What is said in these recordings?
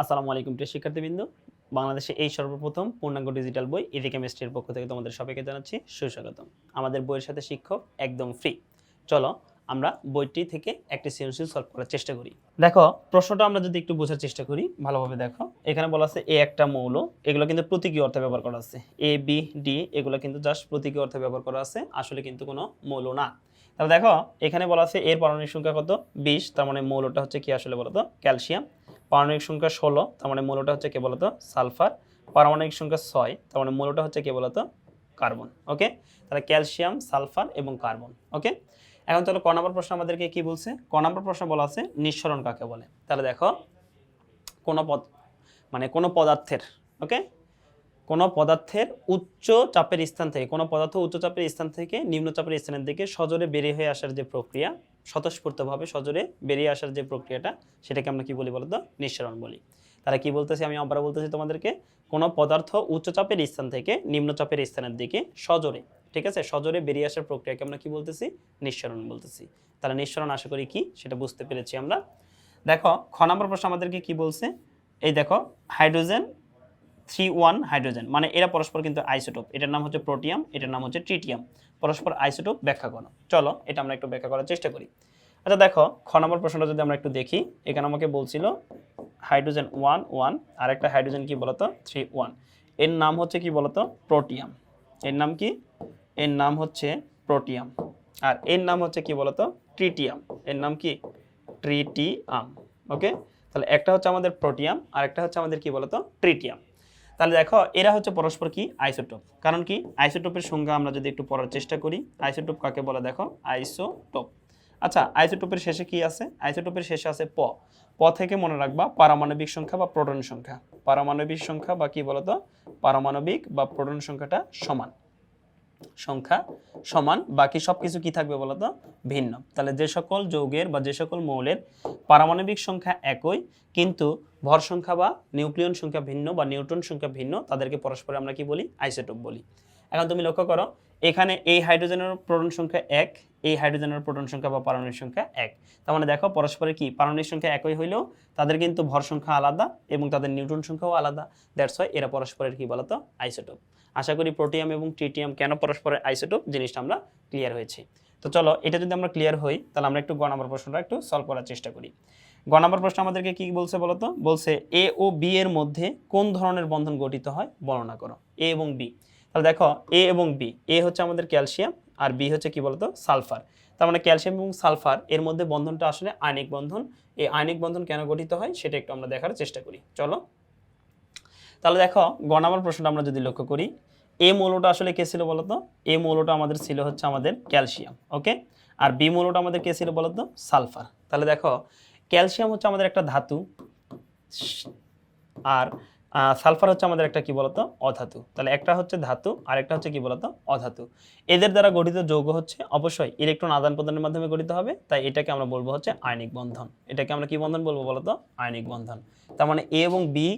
আসসালামু আলাইকুম প্রিয় শিক্ষার্থীবৃন্দ। বাংলাদেশে এই সর্বপ্রথম পূর্ণাঙ্গ ডিজিটাল বই ইডি কেমিস্ট্রির পক্ষ থেকে তোমাদের সবাইকে জানাচ্ছি সুস্বাগতম। আমাদের বইয়ের সাথে শিক্ষক একদম ফ্রি চলো আমরা বইটি থেকে একটি সৃজনশীল সলভ করার চেষ্টা করি। দেখো, প্রশ্নটা আমরা যদি একটু বোঝার চেষ্টা করি, ভালোভাবে দেখো। এখানে বলা আছে এ একটা মৌল, এগুলো কিন্তু প্রতীকী অর্থে ব্যবহার করা আছে। এ, বি, ডি, এগুলো কিন্তু জাস্ট প্রতীকী অর্থে ব্যবহার করা আছে, আসলে কিন্তু কোনো মৌল না। তাহলে দেখো, এখানে বলা আছে এর পারমাণবিক সংখ্যা কত? বিশ, তার মানে মৌলটা হচ্ছে কি আসলে বলতো? ক্যালসিয়াম। পারমাণবিক সংখ্যা ষোলো, তার মানে মূলটা হচ্ছে কে বলতো? সালফার। পারমাণবিক সংখ্যা ছয়, তার মানে মূলটা হচ্ছে কে বলতো? Carbon, okay? তাহলে ক্যালসিয়াম, সালফার এবং কার্বন, ওকে? এখন চলো ক নম্বর প্রশ্ন আমাদেরকে কি বলছে? ক নম্বর প্রশ্ন বলা আছে, নিঃসরণ কাকে বলে? তাহলে দেখো, কোনো পদ মানে কোনো পদার্থের, ওকে? কোনো পদার্থের উচ্চ চাপের স্থান থেকে, কোনো পদার্থ উচ্চ চাপের স্থান থেকে, নিম্ন চাপের স্থানের দিকে সজোরে বেরিয়ে হয়ে আসার যে প্রক্রিয়া, স্বতঃস্ফূর্তভাবে সজোরে বেরিয়ে আসার যে প্রক্রিয়াটা, সেটাকে আমরা কি বলি বলতো? নিঃসরণ বলি। তারা কি বলতেছি আমি? আবার বলতেছি তোমাদেরকে, কোনো পদার্থ উচ্চ চাপের স্থান থেকে, নিম্ন চাপের স্থানের দিকে সজোরে, ঠিক আছে? সজোরে বেরিয়ে আসার প্রক্রিয়াকে আমরা কি বলতেছি? নিঃসরণ বলতেছি। তাহলে নিঃসরণ আশা করি কি? সেটা বুঝতে পেরেছি আমরা। দেখো, খ নম্বর প্রশ্ন আমাদেরকে কি বলছে? এই দেখো, হাইড্রোজেন থ্রি ওয়ান হাইড্রোজেন মানে এরা পরস্পর কিন্তু আইসোটোপ। এটার নাম হচ্ছে প্রোটিয়াম, এটার নাম হচ্ছে ট্রিটিয়াম। পরস্পর আইসোটোপ ব্যাখ্যা করো। চলো, এটা আমরা একটু ব্যাখ্যা করার চেষ্টা করি। আচ্ছা দেখো, খ নম্বর প্রশ্নটা যদি আমরা একটু দেখি, এখানে আমাকে বলছিল হাইড্রোজেন ওয়ান ওয়ান, আর একটা হাইড্রোজেন কি বলতো? Three one. এর নাম হচ্ছে কি বলতো? প্রোটিয়াম। এর নাম কি? এর নাম হচ্ছে প্রোটিয়াম। আর এর নাম হচ্ছে কি বলতো? ট্রিটিয়াম। এর নাম কি? ট্রিটিয়াম। ওকে? তাহলে একটা হচ্ছে আমাদের প্রোটিয়াম, আর একটা হচ্ছে আমাদের কি বলতো? ট্রিটিয়াম। তাহলে দেখো, এরা হচ্ছে পরস্পর কি? আইসোটোপ কারণ কি? আইসোটোপের সংজ্ঞা আমরা যদি একটু পড়ার চেষ্টা করি আইসোটোপ কাকে বলে দেখো? আইসোটোপ আচ্ছা আইসোটোপের শেষে কি আছে? আইসোটোপের শেষে আছে প। প থেকে মনে রাখবা পারমাণবিক সংখ্যা বা প্রোটন সংখ্যা। পারমাণবিক সংখ্যা বা কি বলতো? পারমাণবিক বা প্রোটন সংখ্যাটা সমান। সংখ্যা সমান, বাকি সব কিছু কী থাকবে বলতো? ভিন্ন। তাহলে যে সকল যৌগের বা যে সকল মৌলের পারমাণবিক সংখ্যা একই, কিন্তু ভর সংখ্যা বা নিউক্লিয়ন সংখ্যা ভিন্ন বা নিউট্রন সংখ্যা ভিন্ন, তাদেরকে পরস্পরে আমরা কি বলি? আইসোটোপ বলি। এখন তুমি লক্ষ্য করো, এখানে এই হাইড্রোজেনের প্রোটন সংখ্যা এক এই হাইড্রোজেনের প্রোটন সংখ্যা বা পারমাণবিক সংখ্যা এক। তার মানে দেখো পরস্পরের কি? পারমাণবিক সংখ্যা একই হইলেও তাদের কিন্তু ভর সংখ্যা আলাদা এবং তাদের নিউট্রন সংখ্যাও আলাদা। দ্যাটস ওয়াই এরা পরস্পরের কি বলতো? আইসোটোপ আশা করি প্রোটিয়াম এবং ট্রিটিয়াম কেন পরস্পরের আইসোটোপ জিনিসটা আমরা ক্লিয়ার হয়েছে। তো চলো, এটা যদি আমরা ক্লিয়ার হই, তাহলে আমরা একটু গ নম্বর প্রশ্নটা একটু সলভ করার চেষ্টা করি। গ নম্বর প্রশ্ন আমাদেরকে কি বলছে বলতো? বলছে এ ও বি এর মধ্যে কোন ধরনের বন্ধন গঠিত হয়? বর্ণনা করো। এ এবং বি তাহলে দেখো এ এবং বি এ হচ্ছে আমাদের ক্যালসিয়াম আর বি হচ্ছে কি বলতো? সালফার। তার মানে ক্যালসিয়াম এবং সালফার, এর মধ্যে বন্ধনটা আসলে আয়নিক বন্ধন। এই আয়নিক বন্ধন কেন গঠিত হয় সেটা একটু আমরা দেখার চেষ্টা করি। চলো। তাহলে দেখো, গ প্রশ্নটা আমরা যদি লক্ষ্য করি, এ মৌলটা আসলে কে ছিল বলতো? এ মৌলটা আমাদের ছিল হচ্ছে আমাদের ক্যালসিয়াম, ওকে? আর বি মৌলটা আমাদের কে ছিল বলতো? সালফার। তাহলে দেখো, ক্যালসিয়াম হচ্ছে আমাদের একটা ধাতু আর সালফার হচ্ছে আমাদের একটা কি বলতো? অধাতু। তাহলে একটা হচ্ছে ধাতু আর একটা হচ্ছে কি বলতো? অধাতু। এদের দ্বারা গঠিত যৌগ হচ্ছে অবশ্যই ইলেকট্রন আদান প্রদানের মাধ্যমে গঠিত হবে, তাই এটাকে আমরা বলব হচ্ছে আয়নিক বন্ধন। এটাকে আমরা কি বন্ধন বলব বলতো? আয়নিক বন্ধন। তার মানে এ এবং বি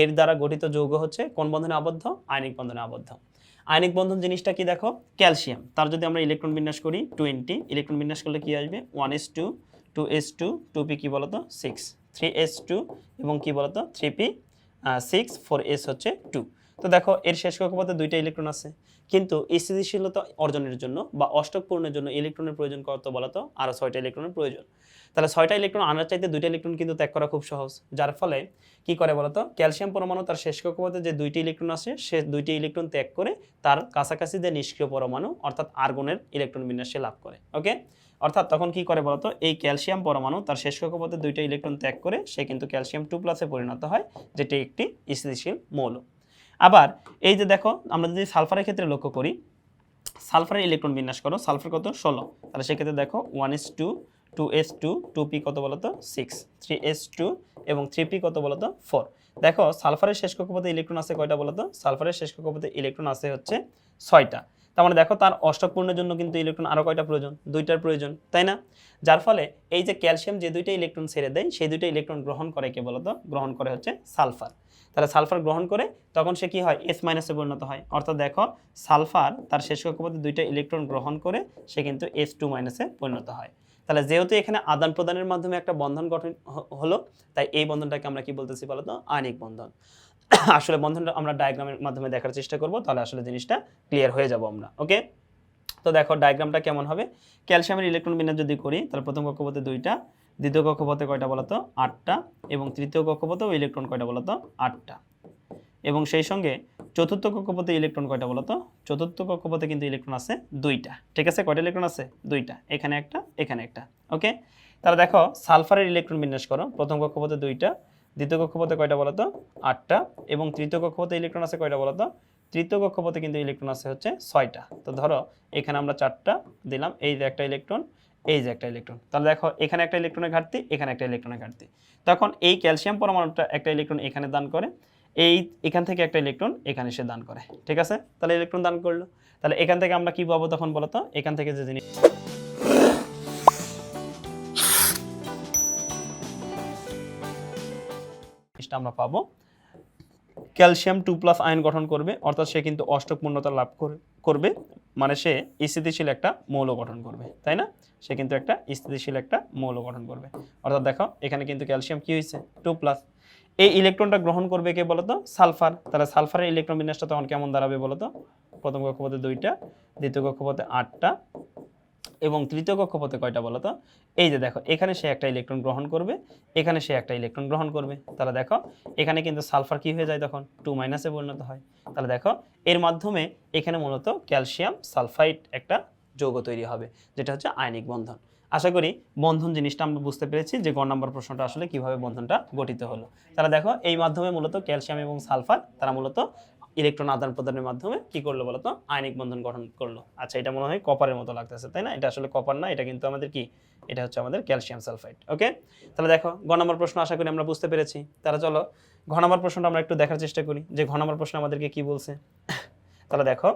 এর দ্বারা গঠিত যৌগ হচ্ছে কোন বন্ধনে আবদ্ধ? আয়নিক বন্ধনে আবদ্ধ। আয়নিক বন্ধন জিনিসটা কি দেখো? ক্যালসিয়াম। তার যদি আমরা ইলেকট্রন বিন্যাস করি, টোয়েন্টি, ইলেকট্রন বিন্যাস করলে কি আসবে? One S two two S two two P কী বলতো? সিক্স। থ্রি এস টু এবং কি বলতো? Three P six four S হচ্ছে টু তো দেখো, এর শেষ কক্ষপথে দুইটা ইলেকট্রন আছে। কিন্তু স্থিতিশীলতা অর্জনের জন্য বা অষ্টক পূরণের জন্য ইলেকট্রনের প্রয়োজন কত বলতো আরও ছয়টা ইলেকট্রনের প্রয়োজন। তাহলে ছয়টা ইলেকট্রন আনার চাইতে দুইটা ইলেকট্রন কিন্তু ত্যাগ করা খুব সহজ। যার ফলে কি করে বলতো ক্যালসিয়াম পরমাণু তার শেষ কক্ষপথে যে দুইটি ইলেকট্রন আছে, সে দুইটি ইলেকট্রন ত্যাগ করে তার কাছাকাছি যে নিষ্ক্রিয় পরমাণু, অর্থাৎ আর্গনের ইলেকট্রন বিন্যাসে লাভ করে। ওকে অর্থাৎ তখন কি করে বলতো? এই ক্যালসিয়াম পরমাণু তার শেষ কক্ষপথে দুইটা ইলেকট্রন ত্যাগ করে সে কিন্তু ক্যালসিয়াম টু প্লাসে পরিণত হয়, যেটি একটি স্থিতিশীল মৌল। আবার এই যে দেখো, আমরা যদি সালফারের ক্ষেত্রে লক্ষ্য করি, সালফারের ইলেকট্রন বিন্যাস করো, সালফার কত? ষোলো। তাহলে সেক্ষেত্রে দেখো one S two two S two two P কত বলতো? সিক্স থ্রি এস টু এবং থ্রি পি কত বলতো? ফোর দেখো, সালফারের শেষ কক্ষপথে ইলেকট্রন আছে কয়টা বলতো সালফারের শেষ কক্ষপথে ইলেকট্রন আছে হচ্ছে ছয়টা। তার মানে দেখো, তার অষ্টক পূর্ণের জন্য কিন্তু ইলেকট্রন আরও কয়টা প্রয়োজন? দুইটার প্রয়োজন, তাই না? যার ফলে এই যে ক্যালসিয়াম যে দুইটা ইলেকট্রন ছেড়ে দেয়, সেই দুইটা ইলেকট্রন গ্রহণ করে কে বলতো গ্রহণ করে হচ্ছে সালফার। তাহলে সালফার গ্রহণ করে তখন সে কি হয়? এস মাইনাসে পরিণত হয়। অর্থাৎ দেখো, সালফার তার শেষ কক্ষপথে দুইটা ইলেকট্রন গ্রহণ করে সে কিন্তু এস টু মাইনাসে পরিণত হয়। তাহলে যেহেতু এখানে আদান প্রদানের মাধ্যমে একটা বন্ধন গঠন হলো, তাই এই বন্ধনটাকে আমরা কি বলতেছি বলতো? আয়নিক বন্ধন। আসলে বন্ধনটা আমরা ডায়াগ্রামের মাধ্যমে দেখার চেষ্টা করব, তাহলে আসলে জিনিসটা ক্লিয়ার হয়ে যাব আমরা ওকে তো দেখো ডায়াগ্রামটা কেমন হবে? ক্যালসিয়ামের ইলেকট্রন বিন্যাস যদি করি, তাহলে প্রথম কক্ষপথে দুইটা, দ্বিতীয় কক্ষপথে কয়টা বলতো? আটটা, এবং তৃতীয় কক্ষপথেও ইলেকট্রন কয়টা বলতো? আটটা। এবং সেই সঙ্গে চতুর্থ কক্ষপথে ইলেকট্রন কয়টা বলতো চতুর্থ কক্ষপথে কিন্তু ইলেকট্রন আছে দুইটা। ঠিক আছে? কয়টা ইলেকট্রন আছে? দুইটা। এখানে একটা এখানে একটা। ওকে তাহলে দেখো, সালফারের ইলেকট্রন বিন্যাস করো। প্রথম কক্ষপথে দুইটা, দ্বিতীয় কক্ষপথে কয়টা বলতো আটটা। এবং তৃতীয় কক্ষপথে ইলেকট্রন আছে কয়টা বলতো তৃতীয় কক্ষপথে কিন্তু ইলেকট্রন আছে হচ্ছে ছয়টা। তো ধরো, এখানে আমরা চারটা দিলাম। এই যে একটা ইলেকট্রন এই যে একটা ইলেকট্রন তাহলে দেখো, এখানে একটা ইলেকট্রনের ঘাটতি, এখানে একটা ইলেকট্রনের ঘাটতি। তখন এই ক্যালসিয়াম পরমাণুটা একটা ইলেকট্রন এখানে দান করে। এই এখান থেকে একটা ইলেকট্রন এখানে সে দান করে, ঠিক আছে? তাহলে ইলেকট্রন দান করল। তাহলে এখান থেকে আমরা কি পাবো তখন বলতো? এখান থেকে যে জিনিস জিনিসটা আমরা পাবো। ক্যালসিয়াম টু প্লাস আয়ন গঠন করবে, অর্থাৎ সে কিন্তু অষ্টক পূর্ণতা লাভ করে- করবে। মানে সে স্থিতিশীল একটা মৌল গঠন করবে, তাই না? সে কিন্তু একটা স্থিতিশীল একটা মৌল গঠন করবে। অর্থাৎ দেখো, এখানে কিন্তু ক্যালসিয়াম কি হয়েছে? টু প্লাস এই ইলেকট্রনটা গ্রহণ করবে কে বলতো? সালফার। তাহলে সালফারের ইলেকট্রন বিন্যাসটা তখন কেমন দাঁড়াবে বলতো? প্রথম কক্ষপথে দুইটা, দ্বিতীয় কক্ষপথে আটটা এবং তৃতীয় কক্ষপথে কয়টা বলতো? এই যে দেখো, এখানে সে একটা ইলেকট্রন গ্রহণ করবে, এখানে সে একটা ইলেকট্রন গ্রহণ করবে। তাহলে দেখো, এখানে কিন্তু সালফার কি হয়ে যায় তখন? টু মাইনাসে পরিণত হয়। তাহলে দেখো, এর মাধ্যমে এখানে মূলত ক্যালসিয়াম সালফাইড একটা যৌগ তৈরি হবে, যেটা হচ্ছে আয়নিক বন্ধন। আশা করি বন্ধন জিনিসটা আমরা বুঝতে পেরেছি যে গ নম্বর প্রশ্নটা আসলে কীভাবে বন্ধনটা গঠিত হলো। তাহলে দেখো, এই মাধ্যমে মূলত ক্যালসিয়াম এবং সালফার, তারা মূলত ইলেকট্রন আদান প্রদানের মাধ্যমে কি করল বলতো? আয়নিক বন্ধন গঠন করল। আচ্ছা এটা মনে হয় কপারের মতো লাগতেছে, তাই না? এটা আসলে কপার না, এটা কিন্তু আমাদের কি? এটা হচ্ছে আমাদের ক্যালসিয়াম সালফাইড, ওকে? তাহলে দেখো ঘ নম্বর প্রশ্ন আশা করি আমরা বুঝতে পেরেছি। তাহলে চলো ঘ নম্বর প্রশ্নটা আমরা একটু দেখার চেষ্টা করি যে ঘ নম্বর প্রশ্ন আমাদেরকে কি বলছে? তাহলে দেখো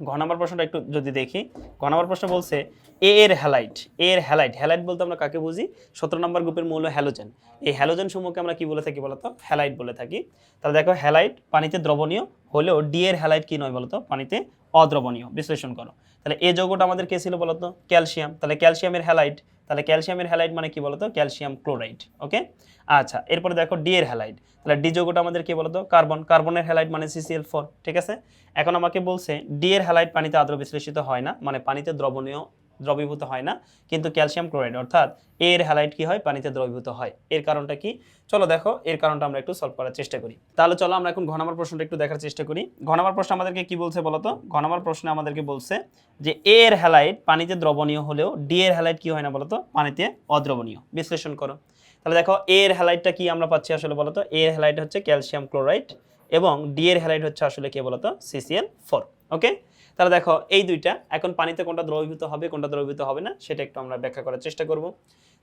ঘ নম্বর প্রশ্নটা একটু যদি দেখি, ঘ নম্বর প্রশ্ন বলছে, এ এর হ্যালাইট এর হ্যালাইট হ্যালাইট বলতে আমরা কাকে বুঝি? সতেরো নম্বর গ্রুপের মূল হ্যালোজেন। এই হ্যালোজেন সমূহকে আমরা কি বলে থাকি বলতো? হ্যালাইট বলে থাকি। তাহলে দেখো, হ্যালাইট পানিতে দ্রবণীয়, হলেও ডি এর হ্যালাইট কি নয় বলতো? পানিতে অদ্রবণীয়। বিশ্লেষণ করো। তাহলে এ যৌগটা আমাদের কে ছিল বলতো? ক্যালসিয়াম। তাহলে ক্যালসিয়ামের হ্যালাইট তাহলে ক্যালসিয়ামের হ্যালাইড মানে কি বলতো? Calcium chloride, okay? আচ্ছা এরপরে দেখো ডি এর হ্যালাইড। তাহলে ডি যৌগটা আমাদের কি বলতো? কার্বন, কার্বনের হ্যালাইড মানে সিসিএল ফোর ঠিক আছে? এখন আমাকে বলছে ডি এর হ্যালাইড পানিতে আদ্র বিশ্লেষিত হয় না মানে পানিতে দ্রবণীয় দ্রবীভূত হয় না, কিন্তু ক্যালসিয়াম ক্লোরাইড, অর্থাৎ এর হ্যালাইট কি হয়? পানিতে দ্রবীভূত হয়। এর কারণটা কি? চলো দেখো, এর কারণটা আমরা একটু সলভ করার চেষ্টা করি। তাহলে চলো আমরা এখন ঘ নম্বর প্রশ্নটা একটু দেখার চেষ্টা করি। ঘ নম্বর প্রশ্ন আমাদেরকে কি বলছে বলতো ঘ নম্বর প্রশ্নে আমাদেরকে বলছে যে এর হ্যালাইট পানিতে দ্রবণীয় হলেও ডি এর হ্যালাইট কি হয় না বলতো পানিতে অদ্রবণীয়। বিশ্লেষণ করো। তাহলে দেখো এর হ্যালাইটটা কি আমরা পাচ্ছি আসলে বলতো এর হ্যালাইট হচ্ছে ক্যালসিয়াম ক্লোরাইড এবং ডি এর হ্যালাইট হচ্ছে আসলে কি বলতো সিসিএল ফোর ওকে তাহলে দেখো, এই দুইটা, এখন পানিতে কোনটা দ্রবীভূত হবে, কোনটা দ্রবীভূত হবে না, সেটা একটু আমরা ব্যাখ্যা করার চেষ্টা করব।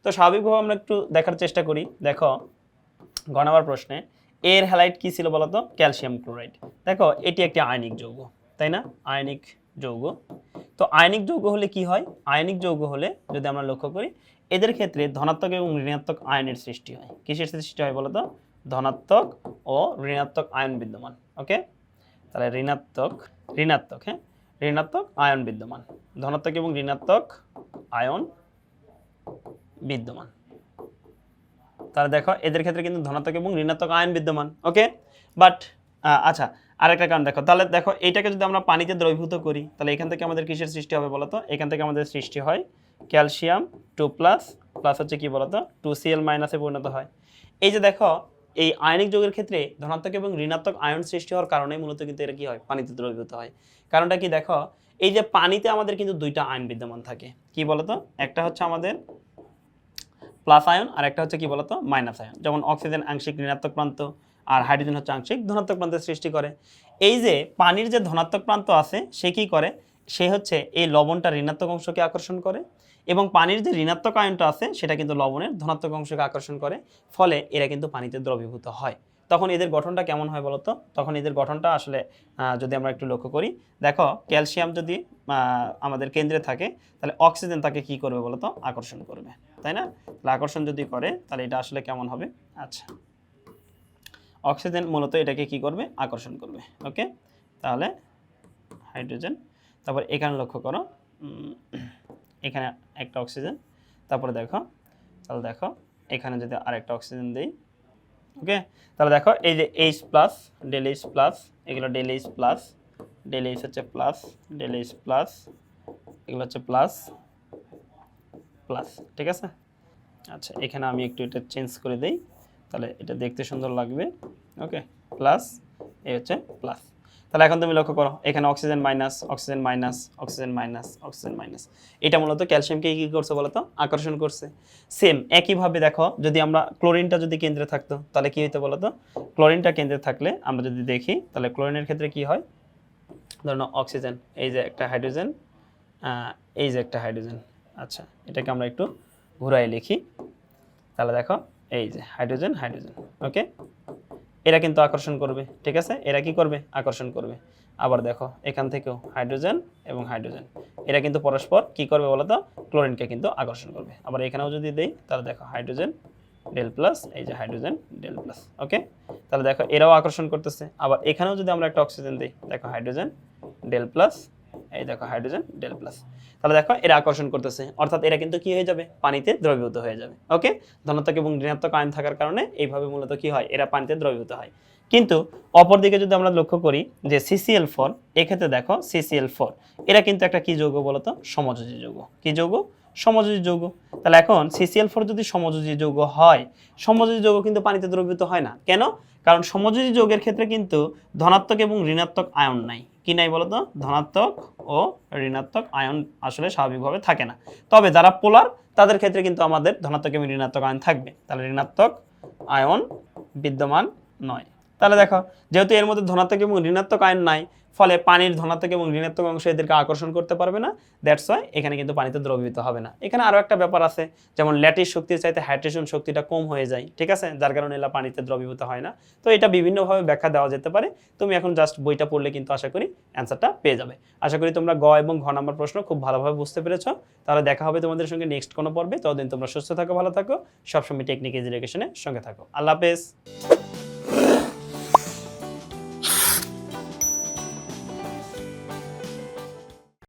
তো স্বাভাবিকভাবে আমরা একটু দেখার চেষ্টা করি। দেখো গণাবার প্রশ্নে, এর হ্যালাইট কি ছিল বলতো? Calcium chloride. দেখো, এটি একটি আয়নিক যৌগ, তাই না? আয়নিক যৌগ। তো আয়নিক যৌগ হলে কি হয়? আয়নিক যৌগ হলে, যদি আমরা লক্ষ্য করি, এদের ক্ষেত্রে ধনাত্মক এবং ঋণাত্মক আয়নের সৃষ্টি হয়। কিসের সৃষ্টি হয় বলতো? ধনাত্মক ও ঋণাত্মক আয়ন বিদ্যমান ওকে তাহলে ঋণাত্মক ঋণাত্মক হ্যাঁ? ঋণাত্মক, আয়ন বিদ্যমান। ধনাত্মক এবং ঋণাত্মক, আয়ন বিদ্যমান। তাহলে দেখো, এদের ক্ষেত্রে কিন্তু ধনাত্মক এবং ঋণাত্মক আয়ন বিদ্যমান, ওকে? বাট আচ্ছা আরেকটা কারণ দেখো, তাহলে দেখো, এইটাকে যদি আমরা পানিতে দ্রবীভূত করি, তাহলে এখান থেকে আমাদের কিসের সৃষ্টি হবে বলতো? এখান থেকে আমাদের সৃষ্টি হয় ক্যালসিয়াম টু প্লাস প্লাস হচ্ছে কি বলতো? টু সিএল মাইনাসে পরিণত হয়। এই যে দেখো এই আয়নিক যৌগের ক্ষেত্রে ধনাত্মক এবং ঋণাত্মক আয়ন সৃষ্টি হওয়ার কারণে মূলত কিন্তু এটা কি হয়? পানিতে দ্রবীভূত হয়। কারণটা কি দেখো? এই যে পানিতে আমাদের কিন্তু দুইটা আয়ন বিদ্যমান থাকে। কি বলতো? একটা হচ্ছে আমাদের প্লাস আয়ন আর একটা হচ্ছে কি বলতো? Minus ion. যেমন অক্সিজেন আংশিক ঋণাত্মক প্রান্ত আর হাইড্রোজেন হচ্ছে আংশিক ধনাত্মক প্রান্তের সৃষ্টি করে। এই যে পানির যে ধনাত্মক প্রান্ত আছে, সে কি করে? সে হচ্ছে এই লবণটা ঋণাত্মক অংশকে আকর্ষণ করে এবং পানির যে ঋণাত্মক আয়নটা আছে, সেটা কিন্তু লবণের ধনাত্মক অংশকে আকর্ষণ করে, ফলে এরা কিন্তু পানিতে দ্রবীভূত হয়। তখন এদের গঠনটা কেমন হয় বলতো? তখন এদের গঠনটা আসলে যদি আমরা একটু লক্ষ্য করি, দেখো, ক্যালসিয়াম যদি আমাদের কেন্দ্রে থাকে, তাহলে অক্সিজেন তাকে কি করবে বলতো? আকর্ষণ করবে, তাই না? আকর্ষণ যদি করে, তাহলে এটা আসলে কেমন হবে? আচ্ছা। অক্সিজেন মূলত এটাকে কি করবে? আকর্ষণ করবে, ওকে? তাহলে হাইড্রোজেন তারপর এখানে লক্ষ্য করো এখানে একটা অক্সিজেন, তারপরে দেখো, তাহলে দেখো, এখানে যদি আরেকটা অক্সিজেন দিই ওকে তাহলে দেখো, এই যে H plus del H plus এগুলো del H plus del H হচ্ছে প্লাস ডেল এইচ প্লাস এগুলো হচ্ছে প্লাস প্লাস ঠিক আছে? আচ্ছা এখানে আমি একটু এটা চেঞ্জ করে দিই, তাহলে এটা দেখতে সুন্দর লাগবে ওকে প্লাস এই হচ্ছে প্লাস তাহলে এখন তুমি লক্ষ্য করো, এখানে oxygen minus oxygen minus oxygen minus oxygen minus এটা মূলত ক্যালসিয়ামকে কী করছে বলো তো আকর্ষণ করছে। সেম একইভাবে দেখো, যদি আমরা ক্লোরিনটা যদি কেন্দ্রে থাকতো, তাহলে কী হতো বলো তো ক্লোরিনটা কেন্দ্রে থাকলে আমরা যদি দেখি, তাহলে ক্লোরিনের ক্ষেত্রে কি হয়? ধরুন অক্সিজেন এই যে একটা হাইড্রোজেন এই যে একটা হাইড্রোজেন আচ্ছা এটাকে আমরা একটু ঘুরাই লিখি। তাহলে দেখো, এই যে হাইড্রোজেন হাইড্রোজেন ওকে এরা কিন্তু আকর্ষণ করবে, ঠিক আছে? এরা কি করবে? আকর্ষণ করবে। আবার দেখো, এখান থেকেও হাইড্রোজেন এবং হাইড্রোজেন। এরা কিন্তু পরস্পর কি করবে বলো তো ক্লোরিনকে কিন্তু আকর্ষণ করবে। আবার এখানেও যদি দেই, তাহলে দেখো হাইড্রোজেন ডেল প্লাস, এই যে হাইড্রোজেন ডেল প্লাস, ওকে? তাহলে দেখো, এরাও আকর্ষণ করতেছে। আবার এখানেও যদি আমরা একটা অক্সিজেন দিই, দেখো হাইড্রোজেন ডেল প্লাস, এই দেখো হাইড্রোজেন ডেল প্লাস। তাহলে দেখো এরা আকর্ষণ করতেছে। অর্থাৎ এরা কিন্তু কি হয়ে যাবে? পানিতে দ্রবীভূত হয়ে যাবে। ওকে ধনাত্মক এবং ঋণাত্মক আয়ন থাকার কারণে এইভাবে মূলত কি হয়? এরা পানিতে দ্রবীভূত হয়। কিন্তু অপরদিকে যদি আমরা লক্ষ্য করি যে সিসিএল ফোর এক্ষেত্রে দেখো সিসিএল ফোর এরা কিন্তু একটা কি যৌগ বলতো? সমযোজী যৌগ। কি যৌগ? সমযোজী যৌগ। তাহলে এখন সিসিএল ফোর যদি সমযোজী যৌগ হয়, সমযোজী যৌগ কিন্তু পানিতে দ্রবীভূত হয় না। কেন? কারণ সমযোজী যৌগের ক্ষেত্রে কিন্তু ধনাত্মক এবং ঋণাত্মক আয়ন নাই। কি নাই বলতো? ধনাত্মক ও ঋণাত্মক আয়ন আসলে স্বাভাবিকভাবে থাকে না। তবে যারা পোলার, তাদের ক্ষেত্রে কিন্তু আমাদের ধনাত্মক এবং ঋণাত্মক আয়ন থাকবে। তাহলে ঋণাত্মক আয়ন বিদ্যমান নয়। তাহলে দেখো, যেহেতু এর মধ্যে ধনাত্মক এবং ঋণাত্মক আয়ন নাই, ফলে পানির ধনাত্মক এবং ঋণাত্মক অংশ এদেরকে আকর্ষণ করতে পারবে না। দ্যাটস ওয়াই এখানে কিন্তু পানিতে দ্রবীভূত হবে না। এখানে আরও একটা ব্যাপার আছে, যেমন ল্যাটিস শক্তির চাইতে হাইড্রেশন শক্তিটা কম হয়ে যায়, ঠিক আছে? যার কারণে এলা পানিতে দ্রবীভূত হয় না। তো এটা বিভিন্নভাবে ব্যাখ্যা দেওয়া যেতে পারে। তুমি এখন জাস্ট বইটা পড়লে কিন্তু আশা করি অ্যান্সারটা পেয়ে যাবে। আশা করি তোমরা গ এবং ঘ নাম্বার প্রশ্ন খুব ভালোভাবে বুঝতে পেরেছ। তাহলে দেখা হবে তোমাদের সঙ্গে নেক্সট কোনো পর্বে। ততদিন তোমরা সুস্থ থাকো, ভালো থাকো। সবসময় টেকনিক এডুকেশনের সঙ্গে থাকো। আল্লাহ হাফেজ।